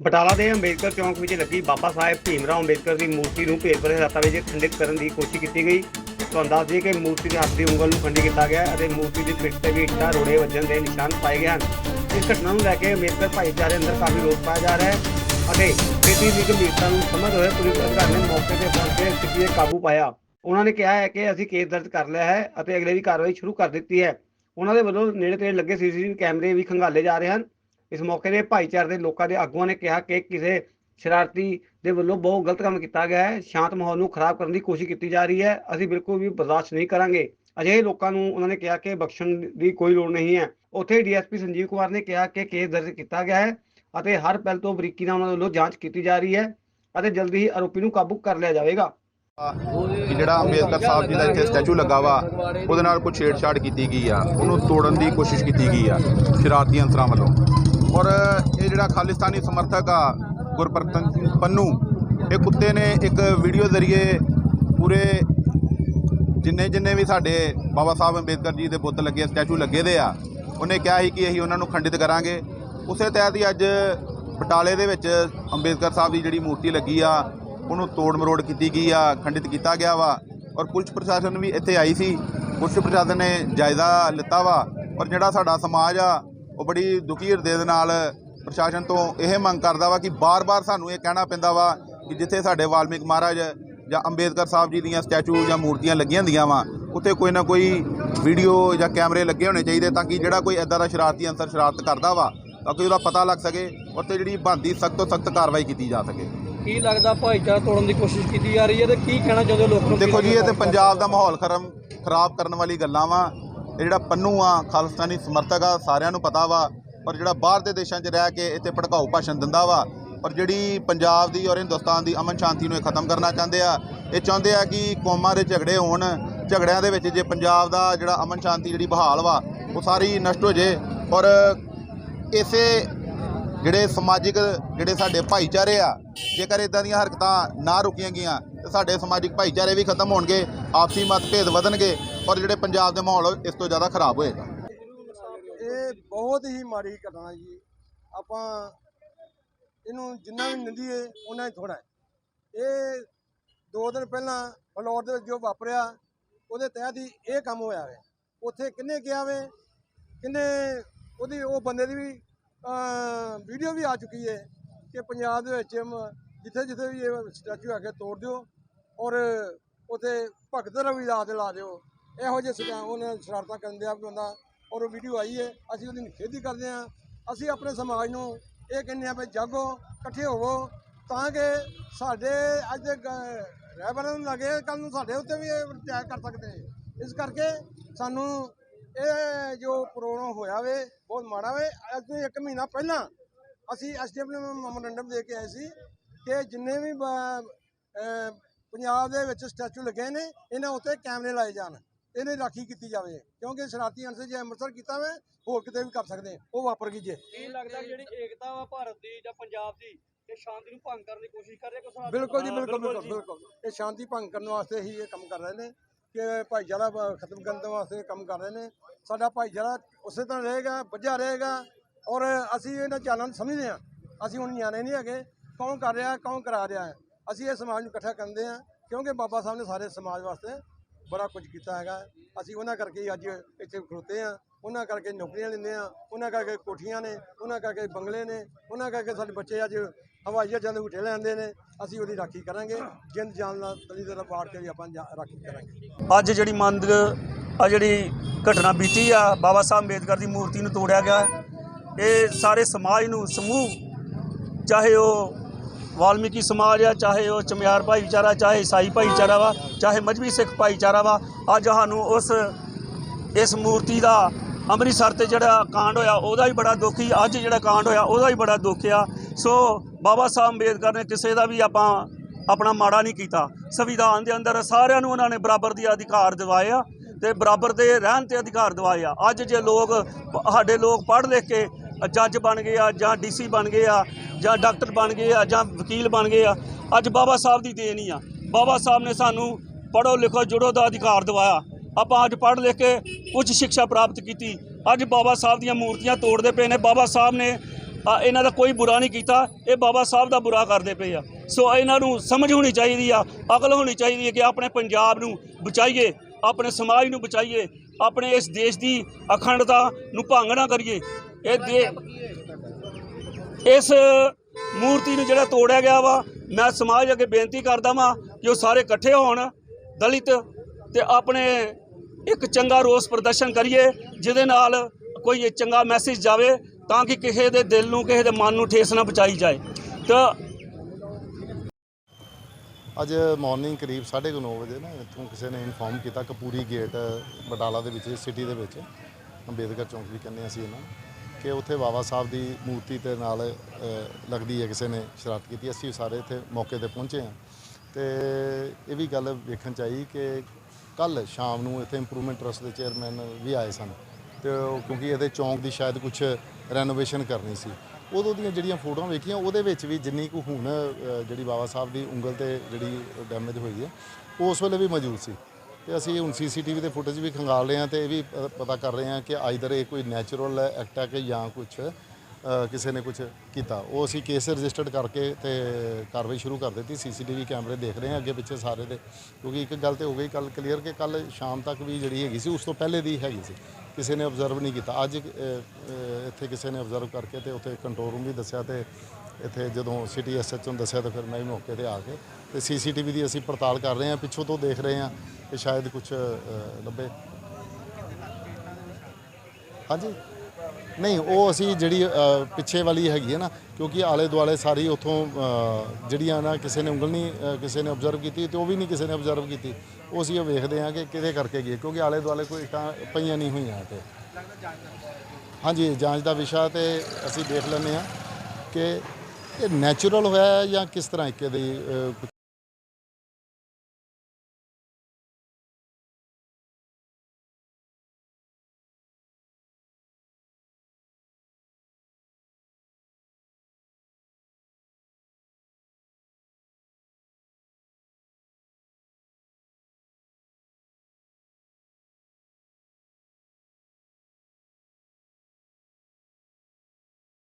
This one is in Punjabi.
ਬਟਾਲਾ ਦੇ ਅੰਬੇਦਕਰ ਚੌਂਕ ਵਿੱਚ ਲੱਗੀ ਬਾਬਾ ਸਾਹਿਬ ਭੀਮਰਾਓ ਅੰਬੇਦਕਰ ਦੀ ਮੂਰਤੀ ਨੂੰ ਭੇਦ ਭਰੇ ਹਾਲਾਤਾਂ ਵਿੱਚ ਖੰਡਿਤ ਕਰਨ ਦੀ ਕੋਸ਼ਿਸ਼ ਕੀਤੀ ਗਈ। ਤੁਹਾਨੂੰ ਦੱਸ ਦਈਏ ਕਿ ਮੂਰਤੀ ਦੇ ਹੱਥ ਦੀ ਉਂਗਲ ਨੂੰ ਖੰਡੀ ਕੀਤਾ ਗਿਆ ਅਤੇ ਮੂਰਤੀ ਦੀ ਪਿੱਠ ਤੇ ਵੀ ਇੱਟਾਂ, ਰੋੜੇ ਵੱਜਣ ਦੇ ਨਿਸ਼ਾਨ ਪਾਏ ਗਏ ਹਨ। ਇਸ ਘਟਨਾ ਨੂੰ ਲੈ ਕੇ ਅੰਬੇਦਕਰ ਭਾਈਚਾਰੇ ਅੰਦਰ ਕਾਫੀ ਰੋਸ ਪਾਇਆ ਜਾ ਰਿਹਾ ਹੈ ਅਤੇ ਸਥਿਤੀ ਦੀ ਗੰਭੀਰਤਾ ਨੂੰ ਸਮਝ ਹੋਏ ਪੁਲਿਸ ਅਧਿਕਾਰੀ ਨੇ ਮੌਕੇ ਤੇ ਪਹੁੰਚ ਕੇ ਸਥਿਤੀ 'ਤੇ ਕਾਬੂ ਪਾਇਆ। ਉਹਨਾਂ ਨੇ ਕਿਹਾ ਹੈ ਕਿ ਅਸੀਂ ਕੇਸ ਦਰਜ ਕਰ ਲਿਆ ਹੈ ਅਤੇ ਅਗਲੇ ਅਗਲੇਰੀ ਕਾਰਵਾਈ ਸ਼ੁਰੂ ਕਰ ਦਿੱਤੀ ਹੈ। ਉਹਨਾਂ ਦੇ ਵੱਲੋਂ ਨੇੜੇ ਤੇੜੇ ਲੱਗੇ ਸੀਸੀਟੀਵੀ ਕੈਮਰੇ ਵੀ ਖੰਗਾਲੇ ਜਾ ਰਹੇ ਹਨ। ਇਸ ਮੌਕੇ ਤੇ ਭਾਈਚਾਰੇ ਦੇ ਲੋਕਾਂ ਦੇ ਆਗੂਆਂ ਨੇ ਕਿਹਾ ਕਿ ਕਿਸੇ ਸ਼ਰਾਰਤੀ ਦੇ ਵੱਲੋਂ ਬਹੁਤ ਗਲਤ ਕੰਮ ਕੀਤਾ ਗਿਆ ਹੈ। ਸ਼ਾਂਤ ਮਾਹੌਲ ਨੂੰ ਖਰਾਬ ਕਰਨ ਦੀ ਕੋਸ਼ਿਸ਼ ਕੀਤੀ ਜਾ ਰਹੀ ਹੈ। ਅਸੀਂ ਬਿਲਕੁਲ ਵੀ ਬਰਦਾਸ਼ਤ ਨਹੀਂ ਕਰਾਂਗੇ। ਅਜਿਹੇ ਲੋਕਾਂ ਨੂੰ ਉਹਨਾਂ ਨੇ ਕਿਹਾ ਕਿ ਬਖਸ਼ਣ ਦੀ ਕੋਈ ਲੋੜ ਨਹੀਂ ਹੈ। ਉੱਥੇ ਡੀਐਸਪੀ ਸੰਜੀਵ ਕੁਮਾਰ ਨੇ ਕਿਹਾ ਕਿ ਕੇਸ ਦਰਜ ਕੀਤਾ ਗਿਆ ਹੈ ਅਤੇ ਹਰ ਪਹਿਲ ਤੋਂ ਬਰੀਕੀ ਨਾਲ ਉਹਨਾਂ ਵੱਲੋਂ ਜਾਂਚ ਕੀਤੀ ਜਾ ਰਹੀ ਹੈ ਅਤੇ ਜਲਦੀ ਹੀ ਆਰੋਪੀ ਨੂੰ ਕਾਬੂ ਕਰ ਲਿਆ ਜਾਵੇਗਾ। ਕਿ ਜਿਹੜਾ ਅੰਬੇਦਕਰ ਸਾਹਿਬ ਜੀ ਦਾ ਇੱਥੇ ਸਟੈਚੂ ਲੱਗਾ ਵਾ, ਉਹਦੇ ਨਾਲ ਕੋਈ ਛੇੜਛਾੜ ਕੀਤੀ ਗਈ ਆ। ਉਹਨੂੰ ਤੋੜਨ ਦੀ ਕੋਸ਼ਿਸ਼ ਕੀਤੀ ਗਈ ਆ ਸ਼ਰਾਰਤੀ ਅੰਸਰਾਂ ਵੱਲੋਂ। ਔਰ ਇਹ ਜਿਹੜਾ ਖਾਲਿਸਤਾਨੀ ਸਮਰਥਕ ਆ ਗੁਰਪ੍ਰਤਨ ਸਿੰਘ ਪੰਨੂ, ਇਹ ਕੁੱਤੇ ਨੇ ਇੱਕ ਵੀਡੀਓ ਜ਼ਰੀਏ ਪੂਰੇ ਜਿੰਨੇ ਜਿੰਨੇ ਵੀ ਸਾਡੇ ਬਾਬਾ ਸਾਹਿਬ ਅੰਬੇਦਕਰ ਜੀ ਦੇ ਬੁੱਤ ਲੱਗੇ, ਸਟੈਚੂ ਲੱਗੇ ਦੇ ਆ, ਉਹਨੇ ਕਿਹਾ ਸੀ ਕਿ ਅਸੀਂ ਉਹਨਾਂ ਨੂੰ ਖੰਡਿਤ ਕਰਾਂਗੇ। ਉਸੇ ਤਹਿਤ ਹੀ ਅੱਜ ਬਟਾਲੇ ਦੇ ਵਿੱਚ ਅੰਬੇਦਕਰ ਸਾਹਿਬ ਦੀ ਜਿਹੜੀ ਮੂਰਤੀ ਲੱਗੀ ਆ, ਉਹਨੂੰ ਤੋੜ ਮਰੋੜ ਕੀਤੀ ਗਈ ਆ, ਖੰਡਿਤ ਕੀਤਾ ਗਿਆ ਵਾ। ਔਰ ਪੁਲਿਸ ਪ੍ਰਸ਼ਾਸਨ ਵੀ ਇੱਥੇ ਆਈ ਸੀ। ਪੁਲਿਸ ਪ੍ਰਸ਼ਾਸਨ ਨੇ ਜਾਇਜ਼ਾ ਲਿੱਤਾ ਵਾ। ਔਰ ਜਿਹੜਾ ਸਾਡਾ ਸਮਾਜ ਆ ਉਹ ਬੜੀ ਦੁਖੀ ਹਿਰਦੇ ਦੇ ਨਾਲ ਪ੍ਰਸ਼ਾਸਨ ਤੋਂ ਇਹ ਮੰਗ ਕਰਦਾ ਵਾ ਕਿ ਬਾਰ-ਬਾਰ ਸਾਨੂੰ ਇਹ ਕਹਿਣਾ ਪੈਂਦਾ ਵਾ ਕਿ ਜਿੱਥੇ ਸਾਡੇ ਵਾਲਮੀਕ ਮਹਾਰਾਜ ਜਾਂ ਅੰਬੇਦਕਰ ਸਾਹਿਬ ਜੀ ਦੀਆਂ ਸਟੈਚੂ ਜਾਂ ਮੂਰਤੀਆਂ ਲੱਗੀਆਂ ਹੁੰਦੀਆਂ ਵਾ ਉੱਥੇ ਕੋਈ ਨਾ ਕੋਈ ਵੀਡੀਓ ਜਾਂ ਕੈਮਰੇ ਲੱਗੇ ਹੋਣੇ ਚਾਹੀਦੇ ਤਾਂ ਕਿ ਜਿਹੜਾ ਕੋਈ ਐਦਾਂ ਦਾ ਸ਼ਰਾਰਤੀ ਅੰਸਰ ਸ਼ਰਾਰਤ ਕਰਦਾ ਵਾ ਤਾਂ ਕਿ ਉਹਦਾ ਪਤਾ ਲੱਗ ਸਕੇ ਉੱਥੇ ਜਿਹੜੀ ਬਣਦੀ ਸਖਤ ਤੋਂ ਸਖਤ ਕਾਰਵਾਈ ਕੀਤੀ ਜਾ ਸਕੇ। ਕੀ ਲੱਗਦਾ ਭਾਈਚਾਰਾ ਤੋੜਨ ਦੀ ਕੋਸ਼ਿਸ਼ ਕੀਤੀ ਜਾ ਰਹੀ ਹੈ ਤੇ ਕੀ ਕਹਿਣਾ ਚਾਹੁੰਦੇ ਲੋਕਾਂ ਨੂੰ? ਦੇਖੋ ਜੀ ਇਹ ਤੇ ਪੰਜਾਬ ਦਾ ਮਾਹੌਲ ਖਰਮ ਖਰਾਬ ਕਰਨ ਵਾਲੀ ਗੱਲਾਂ ਵਾ। ਇਹ ਜਿਹੜਾ ਪੰਨੂ ਆ, ਖਾਲਿਸਤਾਨੀ ਸਮਰਥਕ ਆ, ਸਾਰਿਆਂ ਨੂੰ ਪਤਾ ਵਾ, ਪਰ ਜਿਹੜਾ ਬਾਹਰ ਦੇ ਦੇਸ਼ਾਂ 'ਚ ਰਹਿ ਕੇ ਇੱਥੇ ਭੜਕਾਊ ਭਾਸ਼ਣ ਦਿੰਦਾ ਵਾ ਔਰ ਜਿਹੜੀ ਪੰਜਾਬ ਦੀ ਔਰ ਹਿੰਦੁਸਤਾਨ ਦੀ ਅਮਨ ਸ਼ਾਂਤੀ ਨੂੰ ਇਹ ਖਤਮ ਕਰਨਾ ਚਾਹੁੰਦੇ ਆ, ਇਹ ਚਾਹੁੰਦੇ ਆ ਕਿ ਕੌਮਾਂ ਦੇ ਝਗੜੇ ਹੋਣ, ਝਗੜਿਆਂ ਦੇ ਵਿੱਚ ਜੇ ਪੰਜਾਬ ਦਾ ਜਿਹੜਾ ਅਮਨ ਸ਼ਾਂਤੀ ਜਿਹੜੀ ਬਹਾਲ ਵਾ, ਉਹ ਸਾਰੀ ਨਸ਼ਟ ਹੋ ਜੇ, ਔਰ ਇਸੇ ਜਿਹੜੇ ਸਮਾਜਿਕ, ਜਿਹੜੇ ਸਾਡੇ ਭਾਈਚਾਰੇ ਆ, ਜੇਕਰ ਇਦਾਂ ਦੀਆਂ ਹਰਕਤਾਂ ਨਾ ਰੁਕੀਆਂ ਗਈਆਂ, ਤੇ ਸਾਡੇ ਸਮਾਜਿਕ ਭਾਈਚਾਰੇ ਵੀ ਖਤਮ ਹੋਣਗੇ, ਆਪਸੀ ਮਤਭੇਦ ਵਧਣਗੇ, ਔਰ ਜਿਹੜੇ ਪੰਜਾਬ ਦੇ ਮਾਹੌਲ ਇਸ ਤੋਂ ਜ਼ਿਆਦਾ ਖਰਾਬ ਹੋਏਗਾ। ਇਹ ਬਹੁਤ ਹੀ ਮਾੜੀ ਘਟਨਾ ਜੀ। ਆਪਾਂ ਇਹਨੂੰ ਜਿੰਨਾ ਵੀ ਨਿੰਦੀਏ ਉਹਨਾਂ ਹੀ ਥੋੜਾ ਇਹ ਦੋ ਦਿਨ ਪਹਿਲਾਂ ਫਲੋਰ ਦੇ ਵਿੱਚ ਜੋ ਵਾਪਰਿਆ, ਉਹਦੇ ਤਹਿਤ ਹੀ ਇਹ ਕੰਮ ਹੋਇਆ ਵੇ। ਉੱਥੇ ਕਿੰਨੇ ਗਿਆ ਵੇ? ਕਿੰਨੇ ਉਹਦੀ, ਉਹ ਬੰਦੇ ਦੀ ਵੀ ਵੀਡੀਓ ਵੀ ਆ ਚੁੱਕੀ ਹੈ ਕਿ ਪੰਜਾਬ ਦੇ ਵਿੱਚ ਜਿੱਥੇ ਜਿੱਥੇ ਵੀ ਇਹ ਸਟੈਚੂ ਹੈਗੇ ਤੋੜ ਦਿਓ ਔਰ ਉੱਥੇ ਭਗਤ ਰਵੀ ਲਾ ਲਾ ਦਿਓ। ਇਹੋ ਜਿਹੇ ਸਟਾ, ਉਹਨਾਂ ਸ਼ਰਾਰਤਾਂ ਕਰਨ ਦੇ ਆ ਬੰਦਾ ਔਰ ਉਹ ਵੀਡੀਓ ਆਈ ਹੈ। ਅਸੀਂ ਉਹਦੀ ਨਿਖੇਧੀ ਕਰਦੇ ਹਾਂ। ਅਸੀਂ ਆਪਣੇ ਸਮਾਜ ਨੂੰ ਇਹ ਕਹਿੰਦੇ ਆ ਵੀ ਜਾਗੋ, ਇਕੱਠੇ ਹੋਵੋ ਤਾਂ ਕਿ ਸਾਡੇ ਅੱਜ ਦੇ ਗ- ਰਹਿਬਰਾਂ ਨੂੰ ਲੱਗੇ ਕੱਲ ਨੂੰ ਸਾਡੇ ਉੱਤੇ ਵੀ ਇਹ ਅਟੈਕ ਕਰ ਸਕਦੇ ਨੇ। ਇਸ ਕਰਕੇ ਸਾਨੂੰ ਇਹ ਜੋ ਪ੍ਰੋਗਰਾਮ ਹੋਇਆ ਵੇ ਬਹੁਤ ਮਾੜਾ ਵੇ। ਅੱਜ ਤੋਂ ਇੱਕ ਮਹੀਨਾ ਪਹਿਲਾਂ ਅਸੀਂ ਐਸਡੀਐਮ ਨੂੰ ਮੈਮੋਰੰਡਮ ਦੇ ਕੇ ਆਏ ਸੀ ਕਿ ਜਿੰਨੇ ਵੀ ਪੰਜਾਬ ਦੇ ਵਿੱਚ ਸਟੈਚੂ ਲੱਗੇ ਨੇ ਇਹਨਾਂ ਉੱਤੇ ਕੈਮਰੇ ਲਾਏ ਜਾਣ। ਇਹਨੇ ਰਾਖੀ ਕੀਤੀ ਜਾਵੇ। ਕਿਉਂਕਿ ਸ਼ਰਾਰਤੀ ਅੰਸਰ ਜੇ ਅੰਮ੍ਰਿਤਸਰ ਕੀਤਾ ਵੇ ਹੋਰ ਕਿਤੇ ਵੀ ਕਰ ਸਕਦੇ ਉਹ ਵਾਪਰ ਗਈ ਜੇ। ਕੀ ਲੱਗਦਾ ਜਿਹੜੀ ਏਕਤਾ ਵਾ ਭਾਰਤ ਦੀ ਜਾਂ ਪੰਜਾਬ ਦੀ ਇਹ ਸ਼ਾਂਤੀ ਨੂੰ ਭੰਗ ਕਰਨ ਦੀ ਕੋਸ਼ਿਸ਼ ਕਰ ਰਹੇ ਕੋਈ ਬਿਲਕੁਲ ਜੀ ਬਿਲਕੁਲ। ਬਿਲਕੁਲ। ਇਹ ਸ਼ਾਂਤੀ ਭੰਗ ਕਰਨ ਵਾਸਤੇ ਹੀ ਇਹ ਕੰਮ ਕਰ ਰਹੇ ਨੇ। ਕਿ ਭਾਈਚਾਰਾ ਖਤਮ ਕਰਨ ਦੇ ਵਾਸਤੇ ਕੰਮ ਕਰ ਰਹੇ ਨੇ। ਸਾਡਾ ਭਾਈਚਾਰਾ ਉਸੇ ਤਰ੍ਹਾਂ ਰਹੇਗਾ ਵੱਜਾ ਰਹੇਗਾ ਔਰ ਅਸੀਂ ਇਹਨਾਂ ਚਾਲਾਂ ਨੂੰ ਸਮਝਦੇ ਹਾਂ। ਅਸੀਂ ਹੁਣ ਨਿਆਣੇ ਨਹੀਂ ਹੈਗੇ, ਕੌਣ ਕਰ ਰਿਹਾ, ਕੌਣ ਕਰਾ ਰਿਹਾ ਹੈ? ਅਸੀਂ ਇਹ ਸਮਾਜ ਨੂੰ ਇਕੱਠਾ ਕਰਦੇ ਹਾਂ, ਕਿਉਂਕਿ ਬਾਬਾ ਸਾਹਿਬ ਨੇ ਸਾਰੇ ਸਮਾਜ ਵਾਸਤੇ ਬੜਾ ਕੁਝ ਕੀਤਾ ਹੈਗਾ। ਅਸੀਂ ਉਹਨਾਂ ਕਰਕੇ ਹੀ ਅੱਜ ਇੱਥੇ ਖਲੋਤੇ ਹਾਂ, ਉਹਨਾਂ ਕਰਕੇ ਨੌਕਰੀਆਂ ਲੈਂਦੇ ਆ ਉਹਨਾਂ ਕਰਕੇ ਕੋਠੀਆਂ ਨੇ, ਉਹਨਾਂ ਕਰਕੇ ਬੰਗਲੇ ਨੇ, ਉਹਨਾਂ ਕਰਕੇ ਸਾਡੇ ਬੱਚੇ ਅੱਜ ਹਵਾਈ ਜਹਾਜ਼ਾਂ ਦੇ ਲੈਂਦੇ ਨੇ, ਅਸੀਂ ਉਹਦੀ ਰਾਖੀ ਕਰਾਂਗੇ। ਜਿੰਦ, ਜਾਨ ਨਾਲ ਤਲੀ ਤਰ੍ਹਾਂ ਪਾੜ ਕੇ ਵੀ ਆਪਾਂ ਰਾਖੀ ਕਰਾਂਗੇ। ਅੱਜ ਜਿਹੜੀ ਮੰਦ, ਆ ਜਿਹੜੀ ਘਟਨਾ ਬੀਤੀ ਆ, ਬਾਬਾ ਸਾਹਿਬ ਅੰਬੇਦਕਰ ਦੀ ਮੂਰਤੀ ਨੂੰ ਤੋੜਿਆ ਗਿਆ ਇਹ ਸਾਰੇ ਸਮਾਜ ਨੂੰ, ਸਮੂਹ, ਚਾਹੇ ਉਹ ਵਾਲਮੀਕੀ ਸਮਾਜ ਆ, ਚਾਹੇ ਉਹ ਚਮਿਆਰ ਭਾਈਚਾਰਾ, ਚਾਹੇ ਈਸਾਈ ਭਾਈਚਾਰਾ ਵਾ, ਚਾਹੇ ਮਜਬੀ ਸਿੱਖ ਭਾਈਚਾਰਾ ਵਾ ਅੱਜ ਸਾਨੂੰ ਉਸ, ਇਸ ਮੂਰਤੀ ਦਾ ਅੰਮ੍ਰਿਤਸਰ ਤੇ ਜਿਹੜਾ ਕਾਂਡ ਹੋਇਆ, ਉਹਦਾ ਵੀ ਬੜਾ ਦੁੱਖ ਸੀ ਅੱਜ ਜਿਹੜਾ ਕਾਂਡ ਹੋਇਆ, ਉਹਦਾ ਵੀ ਬੜਾ ਦੁੱਖ ਆ। ਸੋ ਬਾਬਾ ਸਾਹਿਬ ਅੰਬੇਦਕਰ ਨੇ ਕਿਸੇ ਦਾ ਵੀ ਆਪਾਂ ਆਪਣਾ ਮਾੜਾ ਨਹੀਂ ਕੀਤਾ। ਸੰਵਿਧਾਨ ਦੇ ਅੰਦਰ ਸਾਰਿਆਂ ਨੂੰ ਉਹਨਾਂ ਨੇ ਬਰਾਬਰ ਦੇ ਅਧਿਕਾਰ ਦਿਵਾਏ ਆ ਤੇ ਬਰਾਬਰ ਦੇ ਰਹਿਣ ਤੇ ਅਧਿਕਾਰ ਦਿਵਾਏ ਆ। ਅੱਜ ਜੇ ਲੋਕ ਸਾਡੇ ਲੋਕ ਪੜ੍ਹ ਲਿਖ ਕੇ ਜੱਜ ਬਣ ਗਏ ਆ ਜਾਂ ਡੀਸੀ ਬਣ ਗਏ ਆ ਜਾਂ ਡਾਕਟਰ ਬਣ ਗਏ ਆ ਜਾਂ ਵਕੀਲ ਬਣ ਗਏ ਆ, ਅੱਜ ਬਾਬਾ ਸਾਹਿਬ ਦੀ ਦੇਣ ਹੀ ਆ। ਬਾਬਾ ਸਾਹਿਬ ਨੇ ਸਾਨੂੰ ਪੜ੍ਹੋ ਲਿਖੋ ਜੁੜੋ ਦਾ ਅਧਿਕਾਰ ਦਿਵਾਇਆ। ਆਪਾਂ ਅੱਜ ਪੜ੍ਹ ਲਿਖ ਕੇ ਉੱਚ ਸਿੱਖਿਆ ਪ੍ਰਾਪਤ ਕੀਤੀ। ਅੱਜ ਬਾਬਾ ਸਾਹਿਬ ਦੀਆਂ ਮੂਰਤੀਆਂ ਤੋੜਦੇ ਪਏ ਨੇ। ਬਾਬਾ ਸਾਹਿਬ ਨੇ ਆ ਇਹਨਾਂ ਦਾ ਕੋਈ ਬੁਰਾ ਨਹੀਂ ਕੀਤਾ, ਇਹ ਬਾਬਾ ਸਾਹਿਬ ਦਾ ਬੁਰਾ ਕਰਦੇ ਪਏ ਆ। ਸੋ ਇਹਨਾਂ ਨੂੰ ਸਮਝ ਹੋਣੀ ਚਾਹੀਦੀ ਆ, ਅਕਲ ਹੋਣੀ ਚਾਹੀਦੀ ਹੈ ਕਿ ਆਪਣੇ ਪੰਜਾਬ ਨੂੰ ਬਚਾਈਏ, ਆਪਣੇ ਸਮਾਜ ਨੂੰ ਬਚਾਈਏ, ਆਪਣੇ ਇਸ ਦੇਸ਼ ਦੀ ਅਖੰਡਤਾ ਨੂੰ ਭੰਗ ਨਾ ਕਰੀਏ। ਇਹ ਦੇ ਇਸ ਮੂਰਤੀ ਨੂੰ ਜਿਹੜਾ ਤੋੜਿਆ ਗਿਆ ਵਾ, ਮੈਂ ਸਮਾਜ ਅੱਗੇ ਬੇਨਤੀ ਕਰਦਾ ਵਾਂ ਕਿ ਉਹ ਸਾਰੇ ਇਕੱਠੇ ਹੋਣ, ਦਲਿਤ ਤੇ ਆਪਣੇ ਇੱਕ ਚੰਗਾ ਰੋਸ ਪ੍ਰਦਰਸ਼ਨ ਕਰੀਏ, ਜਿਹਦੇ ਨਾਲ ਕੋਈ ਚੰਗਾ ਮੈਸੇਜ ਜਾਵੇ ਤਾਂ ਕਿ ਕਿਸੇ ਦੇ ਦਿਲ ਨੂੰ, ਕਿਸੇ ਦੇ ਮਨ ਨੂੰ ਠੇਸ ਨਾ ਪਹੁੰਚਾਈ ਜਾਏ। ਤਾਂ ਅੱਜ ਮਾਰਨਿੰਗ ਕਰੀਬ 9:30 ਵਜੇ ਨਾ, ਇੱਥੋਂ ਕਿਸੇ ਨੇ ਇਨਫੋਰਮ ਕੀਤਾ ਕਪੂਰੀ ਗੇਟ ਬਟਾਲਾ ਦੇ ਵਿੱਚ ਸਿਟੀ ਦੇ ਵਿੱਚ। ਅੰਬੇਦਕਰ ਚੌਂਕ ਵੀ ਕਹਿੰਦੇ ਅਸੀਂ ਇਹਨਾਂ ਕਿ ਉੱਥੇ ਬਾਬਾ ਸਾਹਿਬ ਦੀ ਮੂਰਤੀ ਤੇ ਨਾਲ ਲੱਗਦੀ ਹੈ ਕਿਸੇ ਨੇ ਸ਼ਰਾਰਤ ਕੀਤੀ। ਅਸੀਂ ਸਾਰੇ ਇੱਥੇ ਮੌਕੇ ਤੇ ਪਹੁੰਚੇ ਹਾਂ। ਤੇ ਇਹ ਵੀ ਗੱਲ ਵੇਖਣ ਚ ਆਈ ਕਿ ਕੱਲ ਸ਼ਾਮ ਨੂੰ ਇੱਥੇ ਇੰਪਰੂਵਮੈਂਟ ਟਰਸਟ ਦੇ ਚੇਅਰਮੈਨ ਵੀ ਆਏ ਸਨ। ਤੇ ਉਹ ਕਿਉਂਕਿ ਇਹਦੇ ਚੌਂਕ ਦੀ ਸ਼ਾਇਦ ਕੁਝ ਰੈਨੋਵੇਸ਼ਨ ਕਰਨੀ ਸੀ। ਉਦੋਂ ਦੀਆਂ ਜਿਹੜੀਆਂ ਫੋਟੋਆਂ ਵੇਖੀਆਂ, ਉਹਦੇ ਵਿੱਚ ਵੀ ਜਿੰਨੀ ਕੁ ਹੁਣ ਜਿਹੜੀ ਬਾਬਾ ਸਾਹਿਬ ਦੀ ਉਂਗਲ ਤੇ ਜਿਹੜੀ ਡੈਮੇਜ ਹੋਈ ਹੈ ਉਹ ਉਸ ਵੇਲੇ ਵੀ ਮੌਜੂਦ ਸੀ। ਤੇ ਅਸੀਂ ਹੁਣ ਸੀਸੀਟੀਵੀ ਦੇ ਫੁਟੇਜ ਵੀ ਖੰਗਾਲ ਰਹੇ ਹਾਂ ਤੇ ਇਹ ਵੀ ਪਤਾ ਕਰ ਰਹੇ ਹਾਂ ਕਿ ਆਈਦਰ ਇਹ ਕੋਈ ਨੈਚੁਰਲ ਐਕਟ ਹੈ ਕਿ ਜਾਂ ਕੁਝ ਕਿਸੇ ਨੇ ਕੁਝ ਕੀਤਾ। ਉਹ ਅਸੀਂ ਕੇਸ ਰਜਿਸਟਰਡ ਕਰਕੇ ਤੇ ਕਾਰਵਾਈ ਸ਼ੁਰੂ ਕਰ ਦਿੱਤੀ। ਸੀਸੀਟੀਵੀ ਕੈਮਰੇ ਦੇਖ ਰਹੇ ਹਾਂ ਅੱਗੇ ਪਿੱਛੇ ਸਾਰੇ ਦੇ। ਕਿਉਂਕਿ ਇੱਕ ਗੱਲ ਤੇ ਹੋ ਗਈ ਕੱਲ ਕਲੀਅਰ ਕਿ ਕੱਲ ਸ਼ਾਮ ਤੱਕ ਵੀ ਜਿਹੜੀ ਹੈਗੀ ਸੀ, ਉਸ ਤੋਂ ਪਹਿਲੇ ਦੀ ਹੈਗੀ ਸੀ। ਕਿਸੇ ਨੇ ਆਬਜ਼ਰਵ ਨਹੀਂ ਕੀਤਾ। ਅੱਜ ਇੱਥੇ ਕਿਸੇ ਨੇ ਆਬਜ਼ਰਵ ਕਰਕੇ ਤੇ ਉੱਥੇ ਕੰਟਰੋਲ ਰੂਮ ਵੀ ਦੱਸਿਆ ਤੇ ਇੱਥੇ ਜਦੋਂ ਸਿਟੀ ਐਸਐਚ ਨੂੰ ਦੱਸਿਆ ਤਾਂ ਫਿਰ ਮੈਂ ਵੀ ਮੌਕੇ ਤੇ ਆ ਕੇ ਤੇ ਸੀਸੀਟੀਵੀ ਦੀ ਅਸੀਂ ਪੜਤਾਲ ਕਰ ਰਹੇ ਹਾਂ, ਪਿੱਛੋਂ ਤੋਂ ਦੇਖ ਰਹੇ ਹਾਂ ਕਿ ਸ਼ਾਇਦ ਕੁਝ ਲੱਭੇ। ਹਾਂਜੀ? ਨਹੀਂ ਉਹ ਅਸੀਂ ਜਿਹੜੀ ਅ, ਪਿੱਛੇ ਵਾਲੀ ਹੈਗੀ ਹੈ ਨਾ ਕਿਉਂਕਿ ਆਲੇ ਦੁਆਲੇ ਸਾਰੀ ਉਥੋਂ ਜਿਹੜੀਆਂ ਨਾ ਕਿਸੇ ਨੇ ਉਂਗਲ ਨਹੀਂ ਅ, ਕਿਸੇ ਨੇ ਆਬਜ਼ਰਵ ਕੀਤੀ ਤੇ ਉਹ ਵੀ ਨਹੀਂ ਕਿਸੇ ਨੇ ਆਬਜ਼ਰਵ ਕੀਤੀ। ਉਹ ਅਸੀਂ ਇਹ ਵੇਖਦੇ ਹਾਂ ਕਿ ਕਿਹਦੇ ਕਰਕੇ ਗਏ ਕਿਉਂਕਿ ਆਲੇ ਦੁਆਲੇ ਕੋਈ ਇੱਟਾਂ ਪਈਆਂ ਨਹੀਂ ਹੋਈਆਂ ਤੇ। ਹਾਂਜੀ ਜਾਂਚ ਦਾ ਵਿਸ਼ਾ ਤੇ ਅਸੀਂ ਦੇਖ ਲੈਂਦੇ ਹਾਂ ਕਿ ਇਹ ਨੈਚੁਰਲ ਹੋਇਆ ਹੈ ਜਾਂ ਕਿਸ ਤਰ੍ਹਾਂ ਇੱਕ ਦੀ